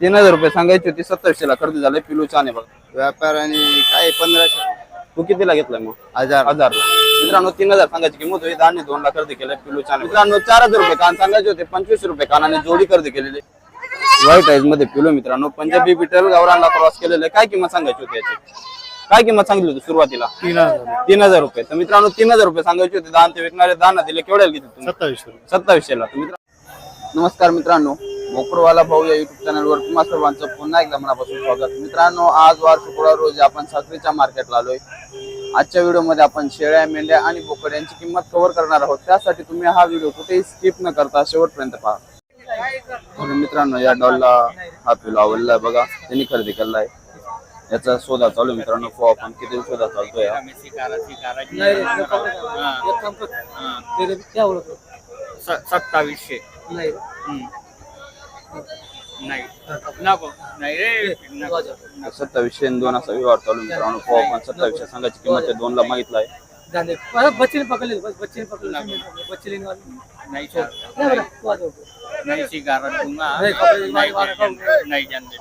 तीन हजार रुपये सांगायची होती सत्तावीसशे ला खरेदी झाले पिलू छान आहे बघा. व्यापार आणि काय पंधराशे? तू कितीला घेतलाय मग? हजार. हजार मित्रांनो तीन हजार सांगायची किंमत होती धान्य दोन ला खरेदी केलं पिलू छान आहे. मित्रांनो चार हजार रुपये कान सांगायचे होते पंचवीस रुपये कानाने जोडी खरेदी केलेली. व्हाईट आईजमध्ये पिलो मित्रांनो पंजाबी बिटल गावरांना क्रॉस केलेले. काय किंमत सांगायची होती याची? काय किंमत सांगितली होती सुरुवातीला? तीन हजार. तीन हजार रुपये. तर मित्रांनो तीन हजार रुपये सांगायचे होते दान ते विकणारे दाना दिले केवढ्याला घेतले तुम्ही? सत्तावीसशे. सत्तावीसशे ला. मित्र नमस्कार मित्रांनो. मोकरवाला भाऊ या युट्यूब चॅनलवर तुम्हा सर्वांचं पुन्हा एकदा मनापासून स्वागत. मित्रांनो आज वार शुक्रवार रोजी आपण साखरेच्या मार्केटला आलोय. आजच्या व्हिडिओमध्ये आपण शेळ्या मेंढ्या आणि बोकड यांची किंमत कव्हर करणार आहोत. त्यासाठी तुम्ही हा व्हिडिओ कुठेही स्किप न करता शेवटपर्यंत पहा. म्हणून मित्रांनो या डॉलला हा पिलो आवडला बघा. त्यांनी खरेदी केला आहे याचा शोधा चालू आहे मित्रांनो. फो आपण किती शोधा चालतोय हा. सत्तावीसशे. नाही. सत्तावीसशे दोन असा व्यवहार चालू मित्रांनो सत्तावीसशे सांगायची किंमत आहे दोन ला मागितला आहे बच्चे ने पकड़ ले बस बच्चे ने पकड़ ले बच्चे लेने वाले नहीं. सर नहीं बेटा तू आ जाओ नहीं सिगारत दूंगा नहीं, कपड़े नहीं मार- मार- जाने- नहीं जानते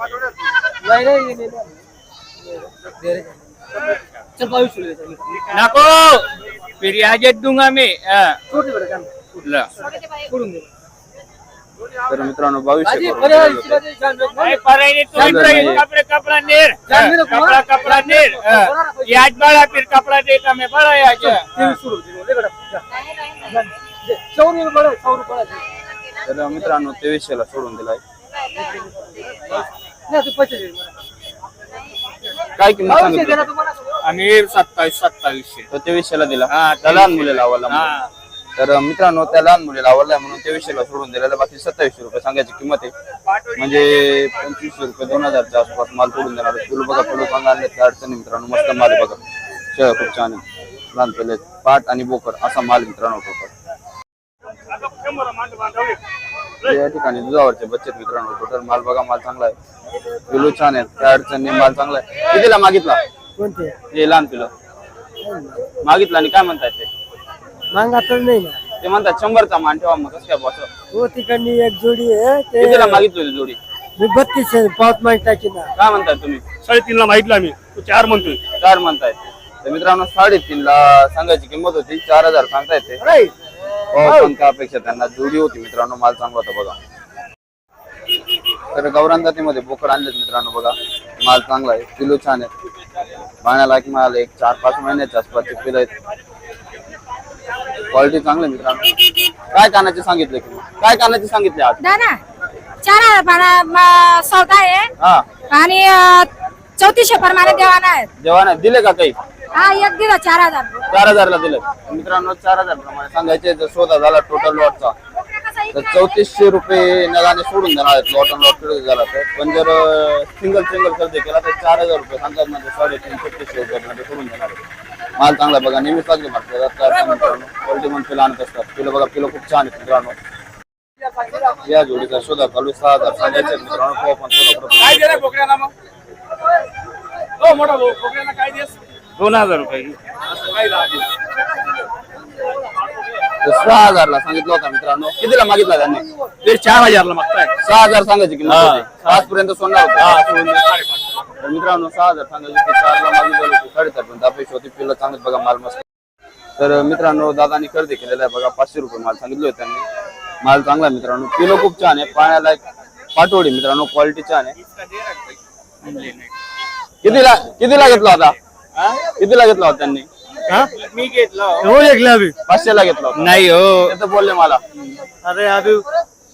नहीं नहीं ये ले. ले दे रहे चल बाईस ले चल नको फिर आज दूंगा मैं. छोटे बेटा काम ला. छोड़ूं दे तर मित्रांनो बावीसशे करून दिलेलं नहीं तू नाही. कपड़े कपड़ा नेर. कपड़ा कपड़ा नेर. ये आज बड़ा फिर कपड़ा देता मैं बड़ा आज. तेरे मित्रांनो तेवीसशे ला सोडून दिलाय. नहीं तू पच्चीस दे. मला. काय किंमत सांगितली? आणि सत्तावीस सत्तावीसशे. तर तेवीसशे ला दिला. हा, मुलीला आवडला हा. तर मित्रांनो त्या लहान मुलीला आवडलाय म्हणून तेवीसशे ला सोडून दिलेला बाकी सत्तावीसशे रुपये सांगायची किंमत आहे. म्हणजे पंचवीसशे रुपये दोन हजारच्या आसपास माल तोडून देणार. तुला बघा तुला पण आणले त्या अडचणी मित्रांनो मस्त माल आहे बघा. शेळ्या खूप छान आहे लहान पहिले पाट आणि बोकर असा माल मित्रांनो टोटल. या ठिकाणी दुधावरचे बच्चे मित्रांनो. टोटल माल बघा माल चांगला आहे. पिलू छान आहे त्या अडचणी माल चांगला आहे. कितीला मागितला? हे लहान पिलं मागितलं आणि काय म्हणताय ते? मांगा तर नाही ना. ते म्हणतात शंभरचा मान ठेवा मग कसं काय बॉस हो तिकडनी एक जोडी आहे कितीला मागितली होती जोडी? मी बत्तीस पाच माहिती टाकी ना. काय म्हणताय तुम्ही? साडेतीन ला माहितलं आम्ही. तू चार म्हणतोय. चार म्हणताय. तर मित्रांनो साडेतीन ला सांगायची किंमत होती चार हजार सांगताय ते. हो पण अपेक्षा त्यांना जोडी होती मित्रांनो माल चांगला होता बघा. तर गौरान जातीमध्ये बोकड आणलेत मित्रांनो बघा. माल चांगला आहे किलो छान आहे. पाण्याला एक माल एक चार पाच महिन्याच्या आसपासचे पिलं आहेत. क्वालिटी चांगली आहे मित्रांनो. काय कानाचे सांगितले काय कानाचे सांगितले आज? दाना चार हजार सौदा आहे. हा. आणि चौतीसशे प्रमाणे देवाना आहे जेव्हा नाही दिले का काही? हा एक दिला चार हजार. चार हजारला दिले. मित्रांनो चार हजार प्रमाणे सांगायचे जर शोधा झाला टोटल लॉटचा तर चौतीसशे रुपये नगाने सोडून देणार आहेत. लॉट लॉट झाला तर. पण जर सिंगल सिंगल खरेदी केला तर चार हजार रुपये सांगतात म्हणजे साडेतीन छत्तीसशे रुपये सोडून देणार आहेत. माल चांगला बघा. नेहमीच लागले मित्रांनो? क्वालिटी पण पिलं आणत असतात. पिलं बघा पिलं खूप छान आहेत मित्रांनो. या जोडीचा शोधा चालू आहे, सहा हजार सांगायचे मित्रांनो. हो मोठा भाऊ बोकड्याला काय देस? दोन हजार रुपये. सहा हजारला सांगितलं होता मित्रांनो. कितीला मागितला त्यांनी? ते चार हजारला मागताय. सहा हजार सांगायची किंमत होती. पाच पर्यंत सोडणार होते. तर मित्रांनो सहा हजार सांगायची चारला मागितलं होती. साडेचार पर्यंत अपेक्षा होती. पिल्लं चांगलं बघा माल मस्त तर मित्रांनो दादानी खरेदी केलेला आहे बघा पाचशे रुपये माल सांगितले होते त्यांनी. माल चांगला आहे मित्रांनो. किलो खूप छान आहे. पाण्याला पाटोडी मित्रांनो क्वालिटी छान आहे. कितीला कितीला घेतला होता? कितीला घेतला होता त्यांनी? मी घेतलं हो. अभी पाचशेला घेतला नाही हो. ते तर बोलले मला. अरे अभी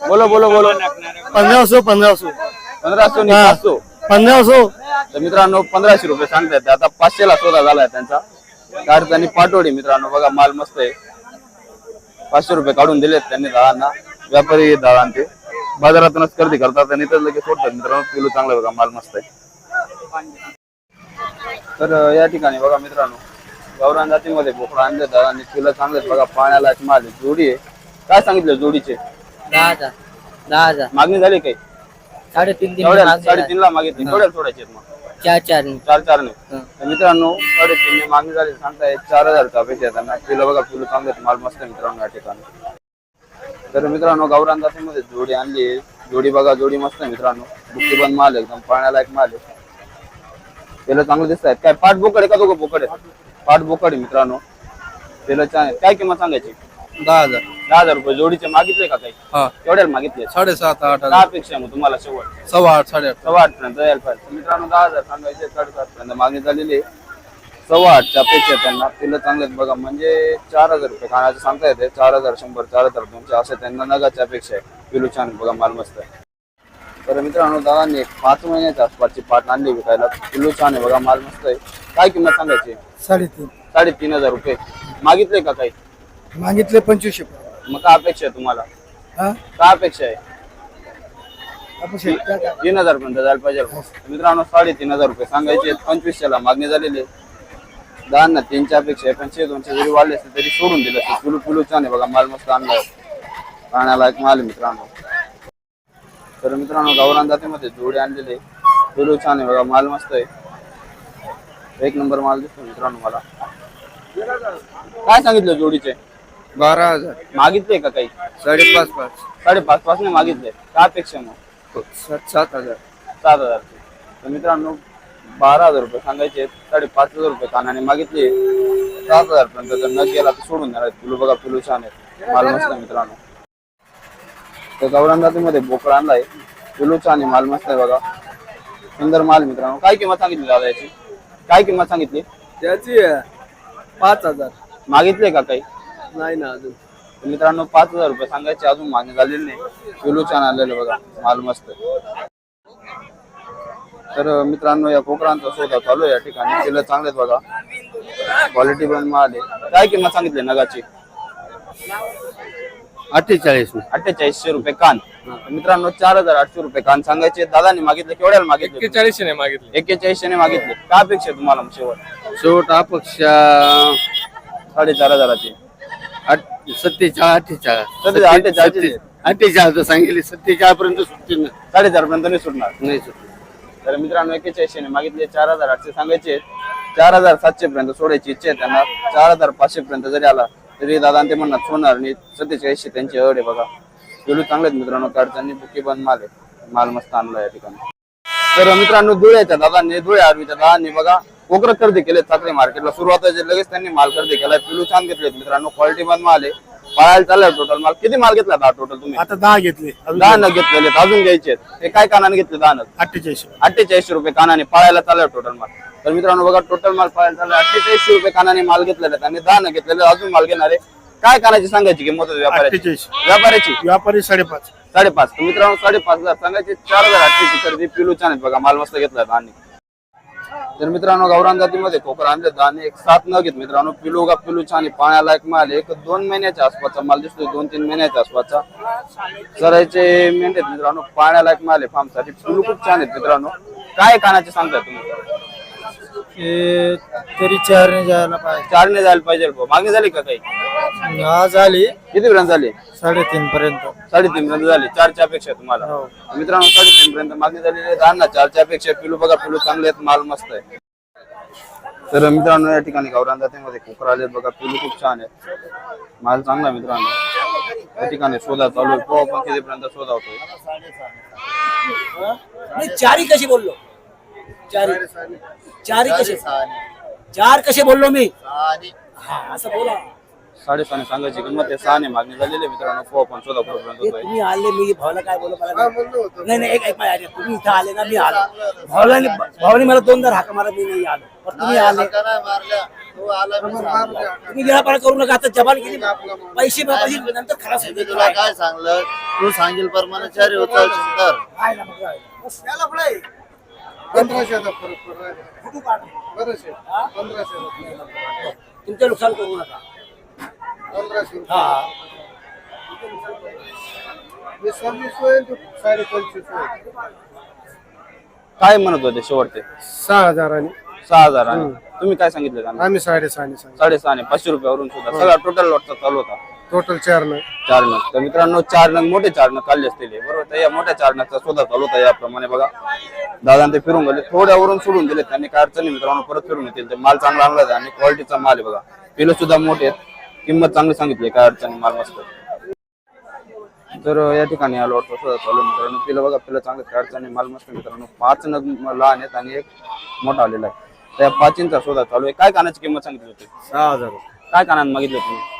बोलो बोलो बोलो. पंधरा सौ पंधरा सौ पंधराशे आणि पाचशे. पंधरा सौ तर मित्रांनो पंधराशे रुपये सांगतायत. ते. आता पाचशेला शोधा झालाय त्यांचा. तर त्यांनी पाठवली मित्रांनो बघा माल मस्त आहे. पाचशे रुपये काढून दिलेत त्यांनी दादांना व्यापारी दादा ते बाजारातूनच खरेदी करतात आणि तर लगेच सोडतात. मित्रांनो किलो चांगला बघा माल मस्त आहे. तर या ठिकाणी बघा मित्रांनो गौरान जातीमध्ये बोकडा आणले दादांनी किलो चांगले बघा पाण्याला माल आहे. जोडी आहे. काय सांगितलं जोडीचे? दहा हजार. दहा हजार. मागणी झाली काही? साडेतीन तीन एवढ्या साडेतीन ला मागितली. केवढ्या सोडायचे मग. चार चार चार चार नाही. तर मित्रांनो साडेतीन मागणी झाली सांगताय चार हजारचा अपेक्षा आहे त्यांना. किलो बघा किलो चांगले माल मस्त आहे मित्रांनो या ठिकाणी. तर मित्रांनो गावरान जातीमध्ये जोडी आणली जोडी बघा जोडी मस्त आहे मित्रांनो. बुक्की बंद माल आहे, एकदम पाण्यालायक माल आहे. त्याला चांगलं दिसत आहेत काय पाठ बोकड आहे का दोघं बोकड आहेत? पाठ बोकड आहे मित्रांनो. त्याला छान आहे. काय किंमत सांगायची? दहा हजार. दहा हजार रुपये जोडीचे मागितले का काही? हा. केवढ्याला मागितले साडेसात आठ दहा अपेक्षा आहे मग तुम्हाला शेवट. सव्वा आठ साडेआठ सव्वा आठ पर्यंत यायला पाहिजे. मित्रांनो दहा हजार सांगायचे साडेसात पर्यंत मागणी झालेली आहे. सव्वा आठच्या अपेक्षा आहे त्यांना. तिला चांगले आहेत बघा. म्हणजे चार हजार रुपये खाण्याचे सांगता येते. चार हजार शंभर चार हजार दोनशे असं त्यांना नगाची अपेक्षा आहे किलो छान बघा माल मस्त आहे. तर मित्रांनो दादांनी एक पाच महिन्याच्या आसपासची पाठ आणली विकायला. किलो छान आहे बघा माल मस्त आहे. काय किंमत सांगायची? साडेतीन. साडेतीन हजार रुपये. मागितले का काही? मागितले पंचवीसशे. मग काय अपेक्षा आहे तुम्हाला? हा? काय अपेक्षा आहे? आपण शेत- काय- काय? तीन हजार पर्यंत जायला पाहिजे. मित्रांनो साडेतीन हजार रुपये सांगायचे पंचवीसशेला मागणी झालेली आहे. दहा ना तीनच्या अपेक्षा आहे. शे दोनशे जरी वाढले असते तरी सोडून दिले असते पिलू पिलू छान आहे बघा. माल मस्त आणलाय पाण्याला एक माल आहे मित्रांनो. तर मित्रांनो गावरान जातीमध्ये जोडी आणलेले पिलू छान आहे बघा. माल मस्त आहे. एक नंबर माल दिसतो मित्रांनो मला. काय सांगितलं जोडीचे? बारा हजार. मागितले का काही? साडेपाच पाच. साडेपाच पाच नाही मागितले काय अपेक्षा मग? सात सात हजार. सात हजार. तर मित्रांनो बारा हजार रुपये सांगायचे साडेपाच हजार रुपये कानाने मागितले सात हजार पर्यंत जर न गेला तर सोडून देणार पिलू बघा पिलू छान आहे माल मस्त आहे मित्रांनो. तर गौरान जातीमध्ये बोकड आणलाय. पिलू छान आहे माल मस्त आहे बघा. सुंदर माल मित्रांनो. काय किंमत सांगितली दादा याची? काय किंमत सांगितली? त्याची पाच हजार. मागितले का काही? नाही ना अजून. तर मित्रांनो पाच हजार रुपये सांगायचे अजून मागणी झालेली नाही. पिलू छान आलेलं बघा माल मस्त. तर मित्रांनो या कोकरांचा शोधा चालू आहे या ठिकाणी. तिला चांगलेच बघा. क्वालिटी पण माल आहे. काय किंमत सांगितली नगाची? अठ्ठेचाळीस अठ्ठेचाळीसशे रुपये कान. तर मित्रांनो चार हजार आठशे रुपये कान सांगायचे. दादानी मागितले केवढ्याला मागितले चाळीसशे मागितले. एक्केचाळीसशे शेवट काय अपेक्षा तुम्हाला शेवट? शेवट अपक्षा साडेचार हजाराची. सत्तेचाळ अठ्ठेचाळीस. सध्या अठ्ठेचाळीस अठ्ठेचाळीस सांगितले सत्तेचाळ पर्यंत सुटतील ना. साडेचार पर्यंत नाही सुटणार. नाही सुटतील तर मित्रांनो एक्केचाळीसशे मागितले चार हजार आठशे सांगायचे. चार हजार सातशे पर्यंत सोडायची इच्छा आहे त्यांना. चार हजार पाचशे पर्यंत जरी आला तरी दादा ते म्हणणार सोडणार आणि सत्तेचाळीसशे त्यांची अड आहे बघा. पिलू चांगले आहेत मित्रांनो काढताना बुकी बंद माल आहे. माल मस्त आणला या ठिकाणी. तर मित्रांनो धुळ्याच्या दादांनी धुळे आरवीच्या दादांनी बघा. कोकरं खरेदी केले चाकरी मार्केटला. सुरुवातीचे लगेच त्यांनी माल खरेदी केलाय पिलू छान घेतले मित्रांनो. क्वालिटी बंद माल आहे. पळायला चाललाय टोटल माल. किती माल घेतला दहा टोटल तुम्ही? आता दहा घेतले. दहा नग घेतलेले अजून घ्यायचे. हे काय कानाने घेतले दहा नग अठ्ठेचाळीस अठ्ठेचाळीसशे रुपये कानाने पाळायला चालू टोटल माल. तर मित्रांनो बघा टोटल माल पाळायला चालू अठ्ठेचाळीसशे रुपये कानाने माल घेतलेले आणि दहा न घेतलेले अजून माल घेणारे. काय कानाची सांगायची किंमत व्यापाऱ्याची? अठ्ठेचाळीस. व्यापाऱ्याची? व्यापारी साडेपाच. साडेपाच. तर मित्रांनो साडेपाच हजार सांगायचे चार हजार आठशेची खरेदी पिलू छान आहेत बघा. माल मस्त घेतला आणि तर मित्रांनो गावरान जातीमध्ये कोकर आणले आणि एक सात न घेत मित्रांनो पिलू का पिलू छान पाण्यालायक पाण्याला एक माल एक दोन महिन्याच्या आसपासचा माल दिसतोय दोन तीन महिन्याच्या आसपासचा. सरायचे मेंढे मित्रांनो पाण्याला एक माल आहे फार्मसाठी पिलू खूप छान आहेत मित्रांनो. काय कानाचे सांगताय तुम्ही? तरी चार जायला पाहिजे. चारने जायला पाहिजे बुवा. मागणी झाली का काही? आज आली किती पर्यंत झाली? साडेतीन पर्यंत. साडेतीन पर्यंत झाली. चारच्या अपेक्षा आहे तुम्हाला. मित्रांनो साडेतीन पर्यंत मागणी झालेली आहे. दहा ना चारच्या अपेक्षा पिलू बघा पिलू चांगले आहेत. माल मस्त आहे. तर मित्रांनो या ठिकाणी गावरान जातीमध्ये कुकर आले बघा पिलू खूप छान आहे माल चांगला आहे मित्रांनो. या ठिकाणी शोधा चालू आहे. पोहा पण कितीपर्यंत शोधा होतो मी चारी कशी बोललो? चारी. चारी कशी चार कसे बोललो मी? हा असं बोला. साडेसहाने सांगायची किंमत आहे. सहाने मागणी झालेली आहे मित्रांनो. पोहा पण शोधा कुठपर्यंत हे तुम्ही आले मी भावाला काय बोललो मला नाही. नाही नाही एक एक माझ्या आधी. तुम्ही इथं आले ना मी आलो. भावाला भावाने मला दोनदा हाका मारा मी नाही आलो. पण तुम्ही आले. तुम्ही गिळापाळा करू नका. आता जबान केली. पैसे बाबाजी नंतर खराब मी तुला काय सांगलं? तू सांगेल प्रमाणे चार होता हा? नुकसान करू नका. हा. काय म्हणत होते शेवटचे? सहा हजारांनी सहा हजार आणि. तुम्ही काय सांगितलं त्यांना? आम्ही साडेसहाने सांग साडेसहाने पाचशे रुपयावरून सुद्धा. सगळा टोटल लॉटचा चालू होता. टोटल चार न चार नग. तर मित्रांनो चार नग मोठे चार नग काढले असतील हे, बरोबर? तर या मोठ्या चार नगचा शोधा चालू होता याप्रमाणे बघा. दादा ते फिरून गेले. थोड्यावरून सोडून दिले त्यांनी काय अडचण नाही मित्रांनो परत फिरून येतील. ते माल चांगला आणला आहे आणि क्वालिटीचा माल आहे बघा. पिलं सुद्धा मोठे आहेत. किंमत चांगली सांगितली. काय अडचण नाही, माल मस्त आहे. तर या ठिकाणी आलो वाटतं शोधा चालू आहे मित्रांनो. पिलं बघा पिलं चांगलं काढचं आणि माल मस्त मित्रांनो. पाच नग म- लहान आहेत आणि एक मोठा आलेला आहे. त्या पाचींचा शोधा चालू आहे. काय कानाची किंमत सांगितली होती? सहा हजार. काय कानाने मागितलं तुम्ही?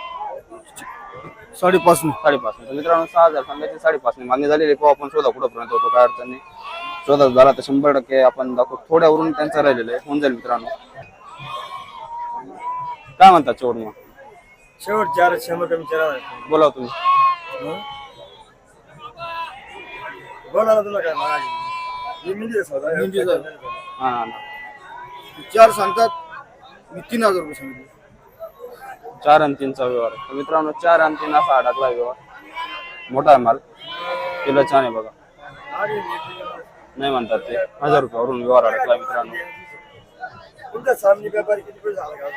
साडेपासून साडेपाच तर मित्रांनो सहा हजार सांगायचे साडेपाच ने मागणी झालेली आहे. पाहू आपण शोधा कुठंपर्यंत होतो काय अडचण नाही. शोधा झाला तर शंभर टक्के आपण दाखवू. थोड्यावरून त्यांचा राहिलेलं आहे. होऊन जाईल मित्रांनो. काय म्हणतात चोर मग शेवट चार शंभर कमी चार बोला तुम्ही. बोला तुला काय हा हा. चार सांगतात. मी तीन हजार रुपये सांगितले. चार आणि तीनचा व्यवहार आहे. तर मित्रांनो चार आणि तीन असा अडकला आहे व्यवहार. मोठा आहे माल. किलो छान आहे बघा. नाही म्हणतात ते. हजार रुपयावरून व्यवहार अडकला आहे मित्रांनो. तुमचा सामने व्यापारी किती पैसे झाला का?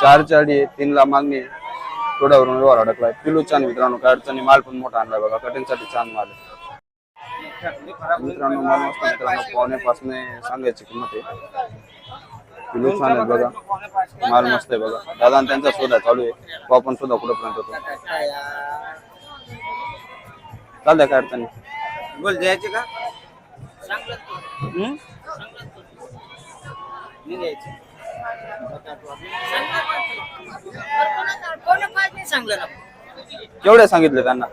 चार चाळी आहे, तीनला मागणी आहे. थोड्यावरून व्यवहार अडकलाय पिलू छान मित्रांनो. काय अडचणी माल पण मोठा आणलाय बघा. कटिंगसाठी छान माल आहे. मित्रांनो माल मस्त मित्रांनो. पावणेपासून सांगायची किंमत आहे. पिलू छान आहे बघा. माल मस्त आहे बघा. दादा आणि त्यांचा शोधा चालू आहे. तो आपण शोधा कुठंपर्यंत होतो. चालतंय काय अडचणी बोल द्यायचे का? सांगलं ना? केवढे सांगितले त्यांना?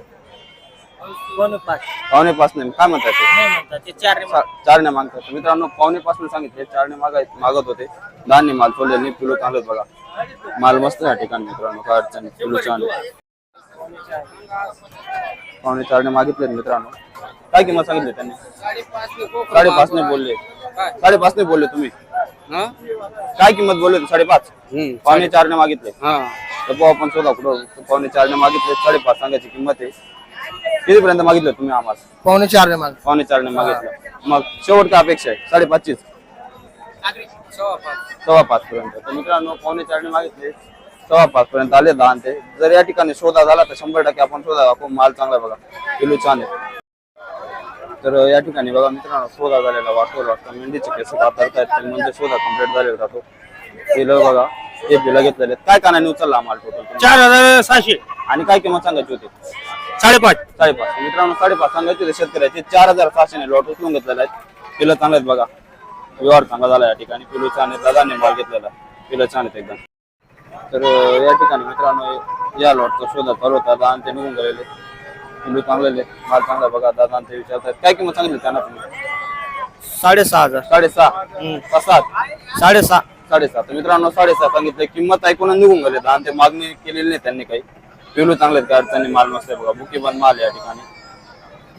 पाच पावणे पाच नाही काय म्हणतात ते? नाही म्हणतात ते चार चा- चारने मागतात तर मित्रांनो पावणे पासून सांगितले चारने मागाय मागत होते. दहाने माल सोडले नाही पिलू चांगलं बघा. माल मस्त आहे या ठिकाणी मित्रांनो काय अडचण नाही पिलू आहे. पावणे चारने मागितले मित्रांनो. काय किंमत सांगितली त्यांनी? साडेपाच ने बोलले. साडेपाच ने बोलले तुम्ही? काय किंमत बोलले साडेपाच? पावणे चारने मागितले. तर पाहू आपण शोधा कुठं पावणे चारने मागितले साडेपाच सांगायची किंमत आहे. कितीपर्यंत मागितलं तुम्ही आम्हाला पावणे चार माग पावणे चारने मागितलं. मग शेवट काय अपेक्षा आहे साडेपाचचीच. सव्वा पाच पर्यंत तर मित्रांनो पावणे चारने मागितले. सव्वा पाच पर्यंत आले दहा आणि ते जर या ठिकाणी शोधा झाला तर शंभर टक्के आपण शोधा दाखवू माल चांगला आहे बघा. किलो छान आहे. तर या ठिकाणी बघा मित्रांनो शोधा झालेला वाटतो वाटतं मेंढीचे केस कातरतायत म्हणजे शोधा कंप्लीट झालेला राहतो. पिलं बघा हे पिलं घेतलेले. काय कानाने उचलला माल टोटल चार हजार सहाशे. आणि काय किंमत सांगायची होती? साडेपाच. साडेपाच. मित्रांनो साडेपाच सांगायचे होते शेतकऱ्याचे. चार हजार सहाशे लॉट उचलून घेतलेला आहे. पिलं चांगले आहेत बघा. व्यवहार चांगला झाला या ठिकाणी. पिलू छान आहे दादाने माल घेतलेला. पिलं छान आहेत एकदम. तर या ठिकाणी मित्रांनो या लॉटचा शोधा चालू होता. दादा ते निघून गेलेले. पिलू चांगलेले माल चांगला बघा. दादा ते विचारतात काय किंमत सांगितली त्यांना तुम्ही? साडेसहा हजार. साडेसहा. का सात? साडेसहा. साडेसात तर मित्रांनो साडेसहा सांगितलं. किंमत ऐकून निघून गेले. आणि ते मागणी केलेली नाही त्यांनी काही. पिलू चांगले काय अडचणी? माल मस्त आहे बघा. बुकी बंद माल या ठिकाणी.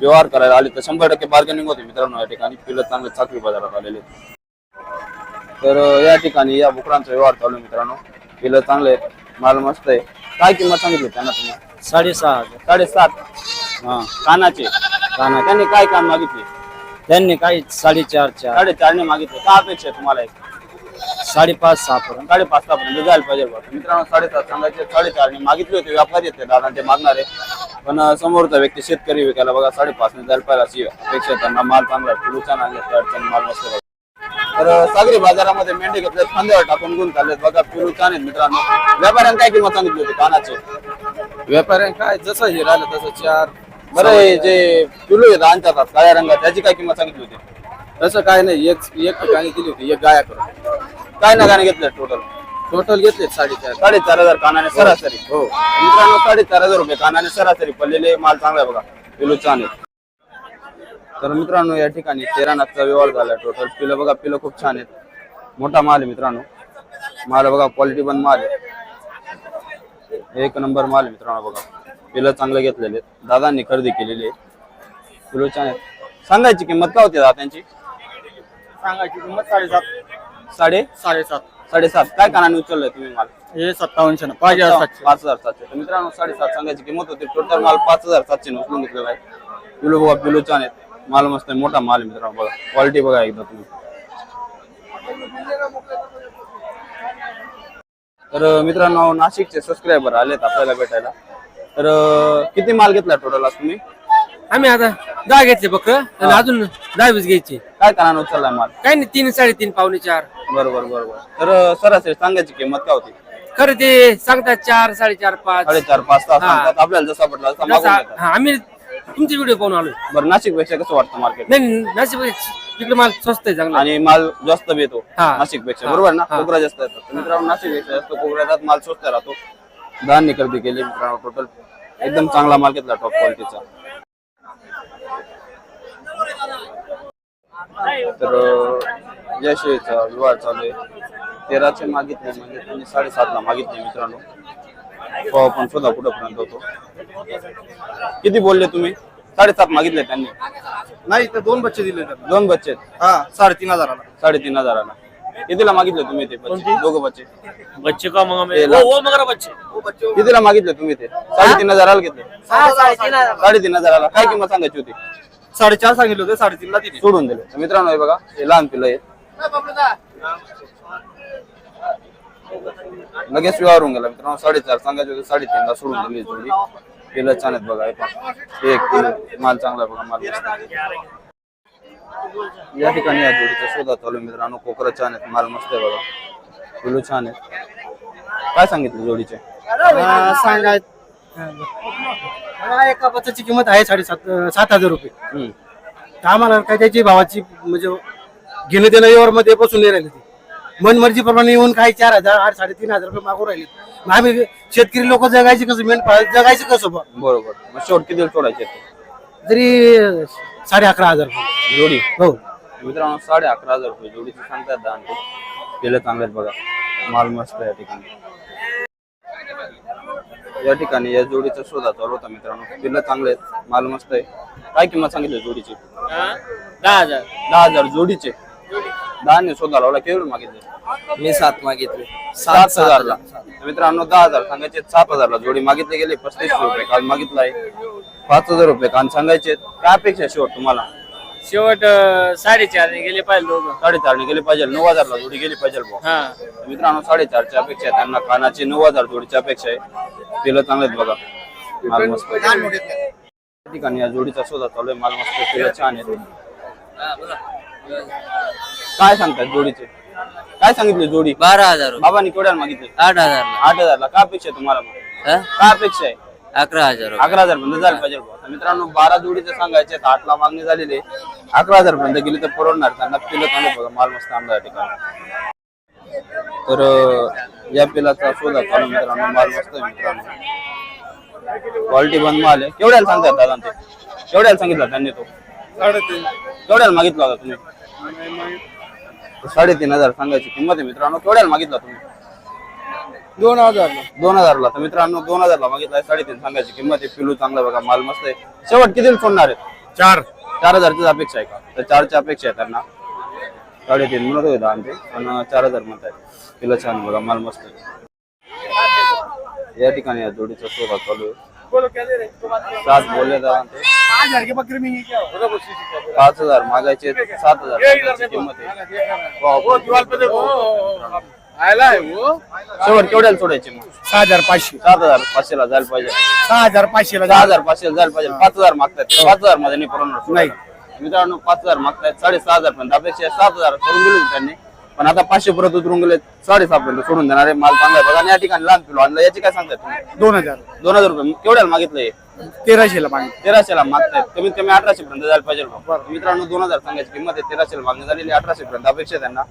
व्यवहार करायला आले तर शंभर टक्के बार्गेनिंग होते मित्रांनो या ठिकाणी. पिलं चांगले चाकरी बाजारात आलेले. तर या ठिकाणी या बुकरांचा व्यवहार चालू आहे मित्रांनो. पिलं चांगले माल मस्त आहे. काय किंमत सांगितली त्यांना तुम्ही? साडेसहा हजार. साडेसात? हा. कानाचे? काना त्यांनी काय कान मागितले? त्यांनी काही साडेचार चार साडेचारने मागितले. का अपेक्षा आहे तुम्हाला एक साडेपाच सहा पर्यंत साडेपाच पर्यंत जायला पाहिजे बा. मित्रांनो साडेसात सांगायचे साडेचारने मागितले होते व्यापारी येते दादा ते मागणारे. पण समोरचा व्यक्ती शेतकरी विकायला बघा साडेपाच ने जायला पाहिजे अशी अपेक्षा त्यांना माल चांगला छान आणले अडचण माल मस्त बघा. तर सागरी बाजारामध्ये मेंढे घेतले खांद्यावर टाकून गुण चाललेत बघा पिलू छान आहेत मित्रांनो. व्यापाऱ्यांनी काय किंमत सांगितली होती कानाचे? व्यापाऱ्याने काय जसं हे राहिलं तसं चार. बरं हे जे पिलू आहेत आणतात काळ्या रंगात त्याची काय किंमत सांगितली होती? तसं काय नाही एक एक ठिकाणी दिली होती एक गाया करून. काय नगाने घेतलं टोटल टोटल घेतले साडेचार. साडेचार हजार कानाने सरासरी. हो. मित्रांनो साडेचार हजार रुपये कानाने सरासरी पडलेले माल चांगला आहे बघा. किलो छान आहे. तर मित्रांनो या ठिकाणी तेरा नागचा व्यवहार झाला टोटल पिलं बघा पिलं खूप छान आहेत. मोठा माल आहे मित्रांनो. माल बघा क्वालिटी पण माल आहे. एक नंबर माल आहे मित्रांनो बघा. पिलं चांगलं घेतलेले आहेत. दादांनी खरेदी केलेली आहे. पिलो छान आहेत. सांगायची किंमत काय होती दादा त्यांची? सांगायची किंमत साडेसात. साडे? साडेसात. साडेसात. काय कानाने उचललंय तुम्ही माल? हे सत्तावनशे ना पाच हजार सातशे पाच हजार सातशे तर मित्रांनो साडेसात सांगायची किंमत होती. टोटल माल पाच हजार सातशे उचलून घेतलेला आहे. पिलो बघा पिलो छान आहेत. माल मस्त आहे. मोठा माल आहे मित्रांनो. बघा. क्वालिटी बघा एकदा तुम्ही. तर मित्रांनो नाशिकचे सबस्क्रायबर आलेत आपल्याला भेटायला. तर किती माल घेतला टोटल आज तुम्ही? आम्ही आता दहा घेतले बकर. आणि अजून दहा वीस घ्यायचे. काय कानाने उचललाय माल? काही नाही तीन साडेतीन पावणे चार. बरोबर बरोबर. तर सरासरी सांगायची किंमत काय होती? खरं ते सांगतात चार साडेचार पाच. साडेचार पाच तास हा. सांगतात. आपल्याला जसा पटला तसा मागून जसा- घेतात. हा, आम्ही तुमचे व्हिडिओ पाहून आलोय. बरं नाशिकपेक्षा कसं वाटतं मार्केट नाही नाशिक तिकडे माल स्वस्त आहे चांगला. आणि माल जास्त येतो हा. नाशिकपेक्षा. बरोबर ना. कोकरा जास्त येतात. तर मित्रांनो नाशिकपेक्षा जास्त कोकरा येतात माल स्वस्त राहतो. धान्य खरेदी केली मित्रांनो टोटल एकदम चांगला माल घेतला टॉप क्वालिटीचा तर या शेळीचा व्यवहार चालू आहे. तेराचे मागितले म्हणजे त्यांनी साडेसातला मागितले मित्रांनो. पाव पण सुद्धा कुठंपर्यंत होतो. किती बोलले तुम्ही? साडेसात मागितले त्यांनी. नाही तर दोन बच्चे दिले त्यांना. दोन बच्चे? आहेत. हा साडेतीन हजाराला. साडेतीन हजाराला. कितीला मागितले तुम्ही ते बच्चे? दोघं बच्चे. बच्चे का मग वो वो मगर बच्चे. कितीला मागितले तुम्ही ते? साडेतीन हजाराला घेतले. साडेतीन हजाराला. काय किंमत सांगायची होती? साडेचार सांगितले होते साडेतीनला दिले. सोडून दिले. तर मित्रांनो हे बघा हे लहान पिल्लं आहेत. लगेच व्यवहार होऊन गेला. मित्रांनो साडेचार सांगायचे होते साडेतीनला सोडून दिली जोडी. पिल्लं छान आहेत बघा हे पहा. हे एक पिल्लं. माल चांगला आहे बघा माल मस्त आहे. या ठिकाणी या जोडीचा शोधा चालू आहे मित्रांनो. कोकरा छान आहेत माल मस्त आहे बघा. पिल्लू छान आहेत. काय सांगितलं जोडीचे? सांगाय एका बच्चाची किंमत आहे साडेसात सात हजार रुपये. हम्म. तर आम्हाला काय त्याची भावाची म्हणजे घेणं देणं व्यवहारमध्ये बसून नाही राहिली ती. मनमर्जी प्रमाणे येऊन काही चार हजार आठ साडेतीन हजार रुपये मागून राहिले मग आम्ही शेतकरी लोक जगायचे कसं मेन जगायचं कसं? बरोबर. मग शेवट किती सोडायचे? तरी साडे अकरा हजार रुपये. जोडी? हो. मित्रांनो साडे अकरा हजार रुपये जोडीचे सांगतात दान ते. केलं चांगले बघा. माल मस्त आहे या ठिकाणी. या ठिकाणी या जोडीचा शोधा चालू होता मित्रांनो. पिल्लं चांगले आहेत. माल मस्त आहे. काय किंमत सांगितली जोडीची? दहा हजार. दहा हजार जोडीचे. दहा ने शोधा लावला केवढे मागितले? मी सात मागितले. सात हजारला. मित्रांनो दहा हजार सांगायचे सात हजारला जोडी मागितले गेले. पस्तीस रुपये काल मागितला आहे पाच हजार रुपये काल सांगायचे काय अपेक्षा आहे शेवट तुम्हाला? शेवट साडेचार गेले पाहिजे दोघं. साडेचारने गेले पाहिजे नऊ हजारला जोडी गेली पाहिजे भाऊ. हा. मित्रांनो साडेचारच्या अपेक्षा आहे त्यांना कानाची नऊ हजार जोडीची अपेक्षा आहे. पिलं चांगले आहेत बघा. माल मस्त आहे. या ठिकाणी या जोडीचा शोधा चालू आहे. माल मस्त पिलं छान आहे. काय सांगतात जोडीचे? काय सांगितले जोडी? बारा हजार. बाबांनी केवढ्याला मागितले? आठ हजार आठ हजारला. काय अपेक्षा आहे तुम्हाला मग? हं? काय अपेक्षा आहे? अकरा हजार. अकरा हजार पर्यंत झालं पाहिजे बुवा. तर मित्रांनो बारा जोडीचे सांगायचे आहेत, आठला मागणी झालेली आहे. अकरा हजार पर्यंत गेली तर परवडणार त्यांना पिलं चांगलं बघा माल मस्त आणला या ठिकाणी तर अं, या पिलाचा शोधा चालू मित्रांनो माल मस्त आहे मित्रांनो. क्वालिटी बंद माल आहे. केवढ्याला सांगतात दादा ते? केवढ्याला सांगितलं त्यांनी तो? केवढ्याला मागितला होता तुम्ही? साडेतीन हजार सांगायची किंमत आहे मित्रांनो. केवढ्याला मागितला तुम्ही? दोन हजार दोन हजारला. तर मित्रांनो दोन हजारला मागितलाय साडेतीन. सांगायची किंमत आहे. पिलू चांगला बघा माल मस्त आहे. शेवट किती सोडणार आहेत चार. चार हजारचीच अपेक्षा आहे का? तर चारची अपेक्षा आहे त्यांना. साडेतीन म्हणत होते आमचे पण चार हजार म्हणत आहेत. पिलं छान बघा माल मस्त आहे. या ठिकाणी या जोडीचा शोधा चालू आहे. सात बोलले दादा ते पाच हजार मागायचे सात हजार किंमत आहे. वाव, शेवट केवढ्याला सोडायचे मग? सहा हजार पाचशे. सात हजार पाचशेला जायला पाहिजे. सहा हजार पाचशे दहा हजार पाचशे जायला पाहिजे. पाच हजार मागतायत. पाच हजारमध्ये नाही परवडणार नाही. मित्रांनो पाच हजार मागतायत. साडेसहा हजार पर्यंत. अपेक्षा सात हजार करून दिले त्यांनी. पण आता पाचशे परत उतरून गेले साडेसहा पर्यंत सोडून देणार आहे. माल चांगला बघा आणि या ठिकाणी लहान किलो आणलं. याची काय सांगताय तुम्ही? दोन हजार. दोन हजार रुपये. केवढ्याला मागितलंय? तेराशेला मागितले तेराशेला मागतायत. कमीत कमी अठराशे पर्यंत जायला पाहिजे. मित्रांनो दोन हजार सांगायची किंमत आहे. तेराशेला मागणी झालेली अठराशे पर्यंत अपेक्षा त्यांना.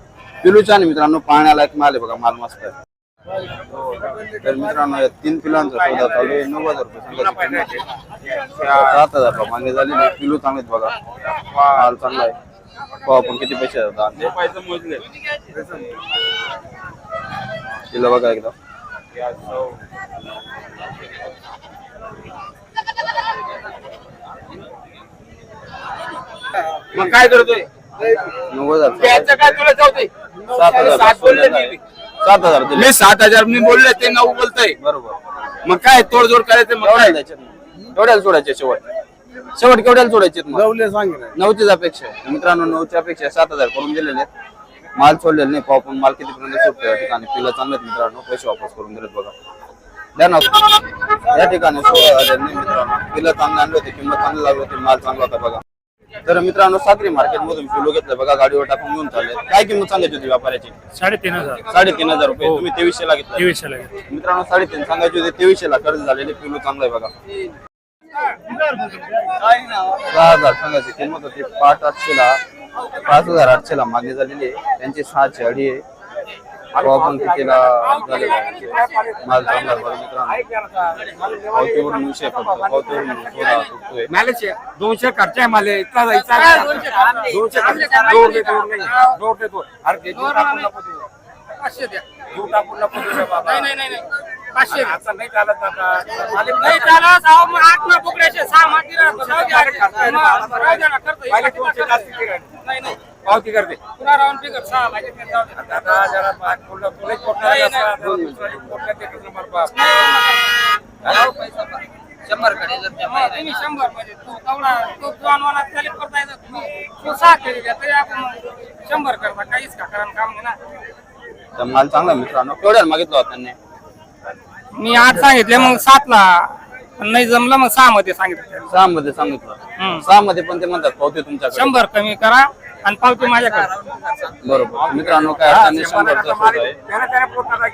पिलू छान आहे मित्रांनो पाहण्याला एक माल आहे बघा माल मस्त आहे. तर मित्रांनो या तीन पिलांचा सौदा चालू आहे. हजार रुपये सात हजार रुपये मागणी झालेली आहे. पिलू चांगले आहेत बघा. माल चांगला आहे. पाहू आपण किती पैसे जातात तिला बघा एकदा. मग काय करतोय? नऊ हजार. काय तुला जाऊ सात हजार सात बोलले मी. सात हजार दिले. मी सात हजार मी बोलले ते नऊ बोलतोय. बरोबर. मग काय तोडजोड करायचं मग केवढ्याला काय? द्यायचे केवढ्याला सोडायचे शेवट? शेवट केवढ्याला सोडायचे नवले सांगितलं. नऊचीच अपेक्षा आहे. मित्रांनो नऊच्या अपेक्षा आहे. सात हजार करून दिलेले आहेत. माल सोडलेले नाही. पाहू पण माल कितीपर्यंत सुटतो या ठिकाणी. पिलं चांगले आहेत मित्रांनो. पैसे वापस करून दिलेत बघा. द्या ना. या ठिकाणी सोळा हजार नाही मित्रांनो. पिलं चांगले आणले होते. किंमत चांगली लागली होती. माल चांगला होता बघा. तर मित्रांनो साखरी मार्केट मधून पिलो घेतलं बघा गाडीवर टाकून घेऊन चालले. काय किंमत सांगायची होती व्यापाऱ्याची? साडेतीन हजार. साडेतीन हजार रुपये. तुम्ही तेवीसशे ला घेतला. तेवीसशे लागेल मित्रांनो साडेतीन सांगायचे होते तेवीसशे ला खर्च झालेले पिलू चांगलं आहे बघा. सहा हजार सांगायची किंमत होती. पाच आठशे ला पाच हजार आठशे ला मागणी झालेली आहे. त्यांची सहाशे अडी आहे. आपण कितीला झालेला आहे. माल चांगला मित्रांनो. फक्त सोळा सुटतोय दोनशे खर्च आहे मला. इतका जायचा दोनशे खर्च. दोन दे दोन नाही दोन दे दोन अरे ते जीव टाकून नको देऊ. जीव टाकून नको देऊ रे बाबा. अरे असं नाही चालत आता. मालिक नाही पहिले दोनशे जास्ती दिले. पावती करते? दादा जरा पाच बोललं, तुला एक पोटला जास्त, दोन दुसरा एक पोटला ते कसं मार बाप. शंभर करता काहीच का कारण काम नाही ना? तर माल चांगला आहे मित्रांनो केवढ्याला मागितला होता त्यांनी? मी आठ सांगितले मग सातला पण नाही जमलं मग सहा मध्ये सांगितलं. सहा मध्ये सांगितलं. सहा मध्ये पण ते म्हणतात पावती तुमच्याकडे. शंभर कमी करा आणि पावती माझ्याकडे. बरोबर. मित्रांनो काय अडचण नाही.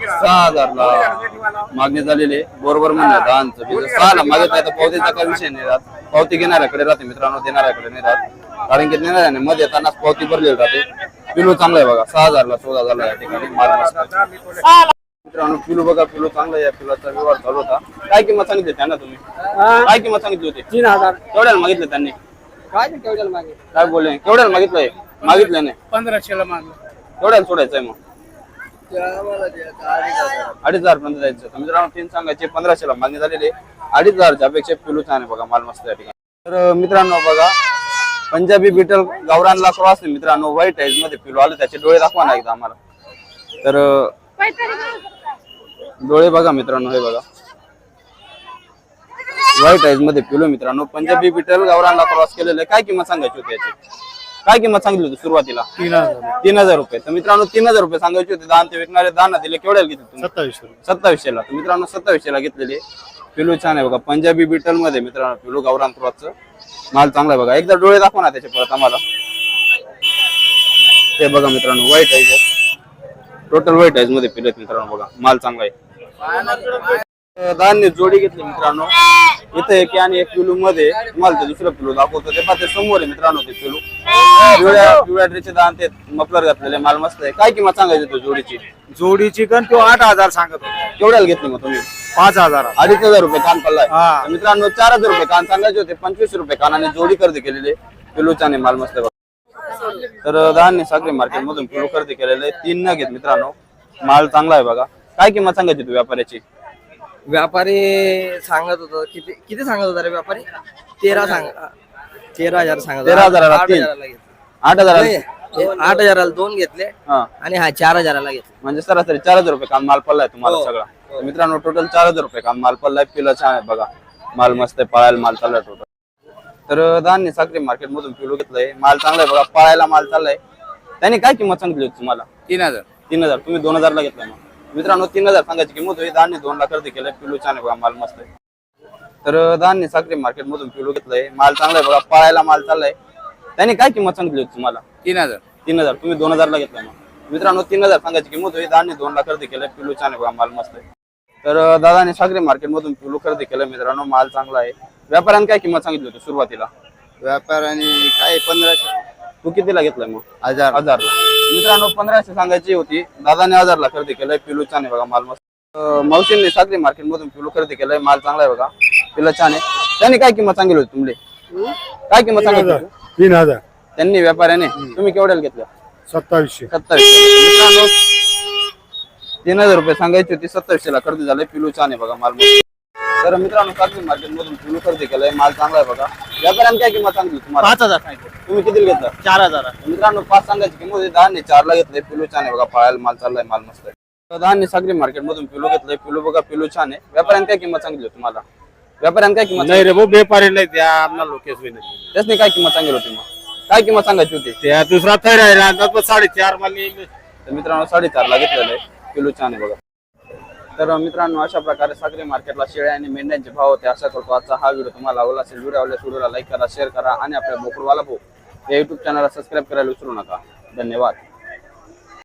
सहा हजारला मागणी झालेली आहे. बरोबर म्हणलं दहाचं बी. जर सहाला मागित तर पावतीचा काही विषय नाही राहत. पावती घेणाऱ्याकडे राहते मित्रांनो देणाऱ्याकडे नाही राहत. कारण की देणाऱ्याने मध्ये येतानाच पावती भरलेली राहते. पिलू चांगला आहे बघा सहा हजारला चौदा हजारला या ठिकाणी माल मस्त आहे. मित्रांनो पिलू बघा पिलू चांगला आहे. या पिलाचा व्यवहार चालू होता. काय किंमत सांगितली त्यांना तुम्ही? काय किंमत सांगितली होती? तीन हजार. केवढ्याला मागितलं त्यांनी. काय केवढ्याला काय बोलले? केवढ्याला मागितलंय? मागितलं नाही. पंधराशेला मागलं. केवढ्याला सोडायचंय मग? अडीच हजार पर्यंत जायचं. तर मित्रांनो तीन सांगायचे पंधराशे ला मागणी झालेली आहे. अडीच हजारच्या अपेक्षा पिलू छान आहे बघा माल मस्त या ठिकाणी. तर मित्रांनो बघा पंजाबी बिटल गावरानला क्रॉस आहे मित्रांनो व्हाईट आईजमध्ये पिलू आले त्याचे डोळे दाखवा ना एकदा आम्हाला. तर डोळे बघा मित्रांनो हे बघा. व्हाईट आईजमध्ये पिलो मित्रांनो. पंजाबी बिटल गावरानला क्रॉस केलेलं आहे. काय किंमत सांगायची होती याची? काय किंमत सांगितली होती सुरुवातीला? तीन हजार तीन हजार रुपये. तर मित्रांनो तीन हजार रुपये सांगायचे होते. दान ते विकणारे दाना दिले. केवढ्याला घेतले तुम्ही? सत्तावीसशे सत्तावीसशे ला. तर मित्रांनो सत्तावीसशे ला घेतलेली. पिलू छान आहे बघा. पंजाबी बिटलमध्ये मित्रांनो पिलू गावरान क्रॉसचं माल चांगला आहे बघा. एकदा डोळे दाखवा ना त्याचे परत आम्हाला. ते बघा मित्रांनो व्हाईट आहे. टोटल व्हाईट आहे मध्ये पिलेत मित्रांनो बघा. माल चांगला आहे. धान्य जोडी घेतली मित्रांनो. इथे एक आणि एक पिलू मध्ये तुम्हाला ते दुसरं पिलू दाखवतो. ते पाहते समोर आहे मित्रांनो ते पिलू पिवळ्या पिवळ्या ड्रेसचे दान ते मफलर घातलेले माल मस्त आहे. काय किंमत सांगायची तो जोडीची? जोडीची कण तो आठ हजार सांगत होता. केवढ्याला घेतली मग तुम्ही? पाच हजार. अडीच हजार रुपये कान पडलाय. हा. तर मित्रांनो चार हजार रुपये कान सांगायचे होते. पंचवीस रुपये कानाने जोडी खरेदी केलेली पिलूचाने माल मस्त आहे बघा. तर धान्य साखरी मार्केट मधून पिलू खरेदी केलेले तीन न घेत मित्रांनो. माल चांगला आहे बघा. काय किंमत सांगायची तू व्यापाऱ्याची? व्यापारी सांगत होतो किती किती सांगत होता रे व्यापारी? तेरा सांग तेरा हजार सांगत. तेरा हजाराला आठ तीन. हजाराला घेतले. आठ हजार नाही, हे आठ हजाराला दोन घेतले हा. आणि हा चार हजाराला घेतले. म्हणजे सरासरी चार हजार रुपये कान माल पडलाय तुम्हाला हो. सगळा. तर मित्रांनो टोटल चार हजार रुपये कान माल पडलाय. पिलं छान आहे बघा. माल मस्त आहे पळायला माल चाललाय टोटल तर धान्य साखरी मार्केट मधून पिलू घेतलंय. माल चांगला आहे बघा पळायला माल चाललाय. त्याने काय किंमत सांगितली होती तुम्हाला? तीन हजार. तीन हजार. तुम्ही दोन हजारला घेतलाय मग. मित्रांनो तीन हजार सांगायची किंमत होती. धान्य दोन ला खरेदी केलंय. पिलू छान बघा माल मस्त आहे. तर धान्य साखरी मार्केट मधून पिलू घेतलंय. माल चांगला आहे बघा पळायला माल चाललाय. त्याने काय किंमत सांगितली होती तुम्हाला? तीन हजार. तीन हजार. तुम्ही दोन हजारला घेतलाय मग. मित्रांनो तीन हजार सांगायची किंमत होती. धान्य दोन ला खरेदी केलंय. पिलू छान बघा माल मस्त आहे. तर दादाने साखरी मार्केट मधून पिलू खरेदी केलं मित्रांनो माल चांगला आहे. व्यापाऱ्याने काय किंमत सांगितली होती सुरुवातीला? व्यापाराने काय? पंधराशे. तू कितीला घेतलाय मग? हजार. हजारला. मित्रांनो पंधराशे सांगायची होती. दादाने हजारला खरेदी केलंय. पिलू छान आहे बघा माल मस्त. अं, मावशींनी साखरी मार्केट मधून पिलू खरेदी केलंय. माल चांगला आहे बघा. पिलं छान आहे. त्यांनी काय किंमत सांगितली होती तुमले? काय किंमत सांगितली होती? तीन हजार. त्यांनी व्यापाऱ्याने? तुम्ही केवढ्याला घेतलं सत्तावीसशे. सत्तावीसशे. मित्रांनो तीन हजार रुपये सांगायची होती. सत्तावीसशे ला खरेदी झालंय पिलू छान आहे बघा माल मस्त. तर मित्रांनो साखरी मार्केट मधून पिलू खरेदी केलंय. माल चांगला आहे बघा. व्यापाऱ्याने काय किंमत सांगितली तुम्हाला? पाच हजार सांगितले तुम्ही किती घेतलं चार हजार. मित्रांनो पाच सांगायची किंमत होती दहा चारला घेतलंय पिलू छान आहे बघा पाळायला माल चाललाय माल मस्त आहे. दहा साखरी मार्केट मधून पिलू घेतलंय पिलू बघा पिलू छान आहे. व्यापाऱ्याने काय किंमत सांगितली तुम्हाला? व्यापाऱ्याने काय किंमत नाही रे भाऊ बेपारी नाही त्या आपला लोकेश नाही त्यासनी काय किंमत सांगितली होती मग? काय किंमत सांगायची होती? त्या दुसरा थैर आहे ना साडेचार माली तर मित्रांनो साडेचारला घेतलेलं आहे. किलो छान आहे बघा. तर मित्रांनो अशा प्रकारे सागरी मार्केटला शेळ्या आणि मेंढ्यांचे भाव होते अशा करतो आजचा हा व्हिडिओ. तुम्हाला आवडला असेल व्हिडिओ आवडल्यास व्हिडिओला लाईक करा शेअर करा आणि आपल्या बोकडवाला भाऊ या युट्यूब चॅनलला सबस्क्राईब करायला विसरू नका. धन्यवाद.